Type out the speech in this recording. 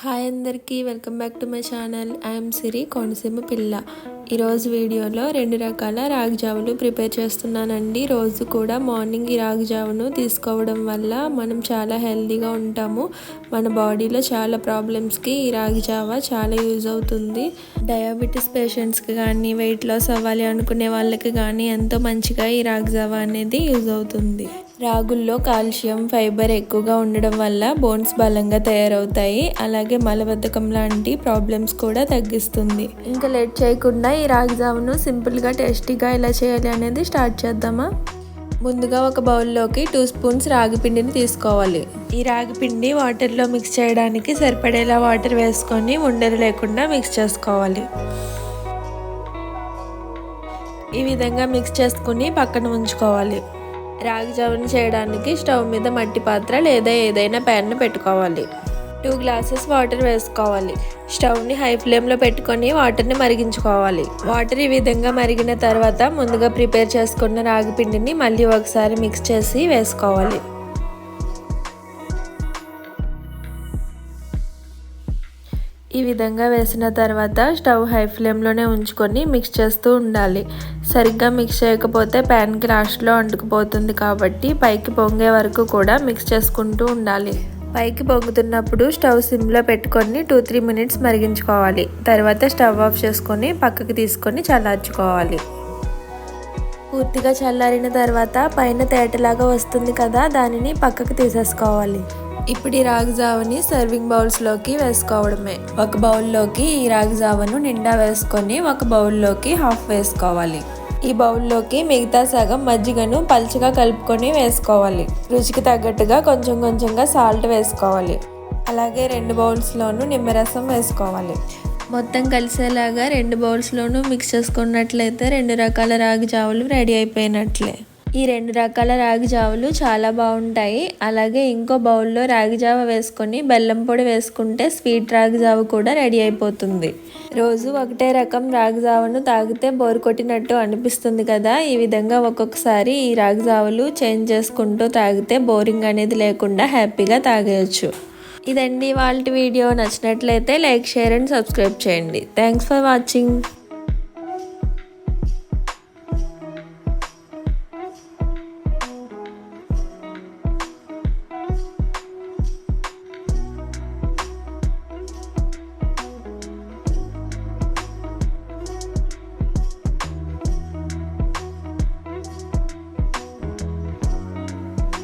Hi అందరికీ welcome back to my channel. I'm Siri Konaseema పిల్ల. ఈరోజు వీడియోలో రెండు రకాల రాగి జావలు ప్రిపేర్ చేస్తున్నానండి. రోజు కూడా మార్నింగ్ ఈ రాగి జావను తీసుకోవడం వల్ల మనం చాలా హెల్తీగా ఉంటాము. మన బాడీలో చాలా ప్రాబ్లమ్స్కి ఈ రాగి జావ చాలా యూజ్ అవుతుంది. డయాబెటీస్ పేషెంట్స్కి కానీ వెయిట్ లాస్ అవ్వాలి అనుకునే వాళ్ళకి కానీ ఎంతో మంచిగా ఈ రాగి జావ అనేది యూజ్ అవుతుంది. రాగుల్లో కాల్షియం ఫైబర్ ఎక్కువగా ఉండడం వల్ల బోన్స్ బలంగా తయారవుతాయి. అలాగే మలబద్ధకం లాంటి ప్రాబ్లమ్స్ కూడా తగ్గిస్తుంది. ఇంకా లేట్ చేయకుండా ఈ రాగి జామును సింపుల్గా టేస్టీగా ఎలా చేయాలి అనేది స్టార్ట్ చేద్దామా? ముందుగా ఒక బౌల్లోకి టూ స్పూన్స్ రాగి పిండిని తీసుకోవాలి. ఈ రాగి పిండి వాటర్లో మిక్స్ చేయడానికి సరిపడేలా వాటర్ వేసుకొని ఉండలు లేకుండా మిక్స్ చేసుకోవాలి. ఈ విధంగా మిక్స్ చేసుకుని పక్కన ఉంచుకోవాలి. రాగి జావను చేయడానికి స్టవ్ మీద మట్టి పాత్ర లేదా ఏదైనా ప్యాన్ను పెట్టుకోవాలి. టూ గ్లాసెస్ వాటర్ వేసుకోవాలి. స్టవ్ని హై ఫ్లేమ్లో పెట్టుకొని వాటర్ని మరిగించుకోవాలి. వాటర్ ఈ విధంగా మరిగిన తర్వాత ముందుగా ప్రిపేర్ చేసుకున్న రాగి పిండిని మళ్ళీ ఒకసారి మిక్స్ చేసి వేసుకోవాలి. ఈ విధంగా వేసిన తర్వాత స్టవ్ హై ఫ్లేమ్లోనే ఉంచుకొని మిక్స్ చేస్తూ ఉండాలి. సరిగ్గా మిక్స్ చేయకపోతే ప్యాన్కి లాస్ట్లో అంటుకుపోతుంది కాబట్టి పైకి పొంగే వరకు కూడా మిక్స్ చేసుకుంటూ ఉండాలి. పైకి పొంగుతున్నప్పుడు స్టవ్ సిమ్లో పెట్టుకొని టూ త్రీ మినిట్స్ మరిగించుకోవాలి. తర్వాత స్టవ్ ఆఫ్ చేసుకొని పక్కకి తీసుకొని చల్లార్చుకోవాలి. పూర్తిగా చల్లారిన తర్వాత పైన తేటలాగా వస్తుంది కదా దానిని పక్కకు తీసేసుకోవాలి. ఇప్పుడు ఈ రాగి జావని సర్వింగ్ బౌల్స్లోకి వేసుకోవడమే. ఒక బౌల్లోకి ఈ రాగి జావను నిండా వేసుకొని ఒక బౌల్లోకి హాఫ్ వేసుకోవాలి. ఈ బౌల్లోకి మిగతా సగం మజ్జిగను పలుచగా కలుపుకొని వేసుకోవాలి. రుచికి తగ్గట్టుగా కొంచెం కొంచెంగా సాల్ట్ వేసుకోవాలి. అలాగే రెండు బౌల్స్లోనూ నిమ్మరసం వేసుకోవాలి. మొత్తం కలిసేలాగా రెండు బౌల్స్లోనూ మిక్స్ చేసుకున్నట్లయితే రెండు రకాల రాగి జావులు రెడీ అయిపోయినట్లే. ఈ రెండు రకాల రాగి జావలు చాలా బాగుంటాయి. అలాగే ఇంకో బౌల్లో రాగి జావ వేసుకొని బెల్లం పొడి వేసుకుంటే స్వీట్ రాగి జావ కూడా రెడీ అయిపోతుంది. రోజు ఒకటే రకం రాగి జావను తాగితే బోరు కొట్టినట్టు అనిపిస్తుంది కదా. ఈ విధంగా ఒక్కొక్కసారి ఈ రాగి జావలు చేంజ్ చేసుకుంటూ తాగితే బోరింగ్ అనేది లేకుండా హ్యాపీగా తాగేయచ్చు. ఇదండి వాళ్ళ వీడియో. నచ్చినట్లయితే లైక్ షేర్ అండ్ సబ్స్క్రైబ్ చేయండి. Thanks for watching.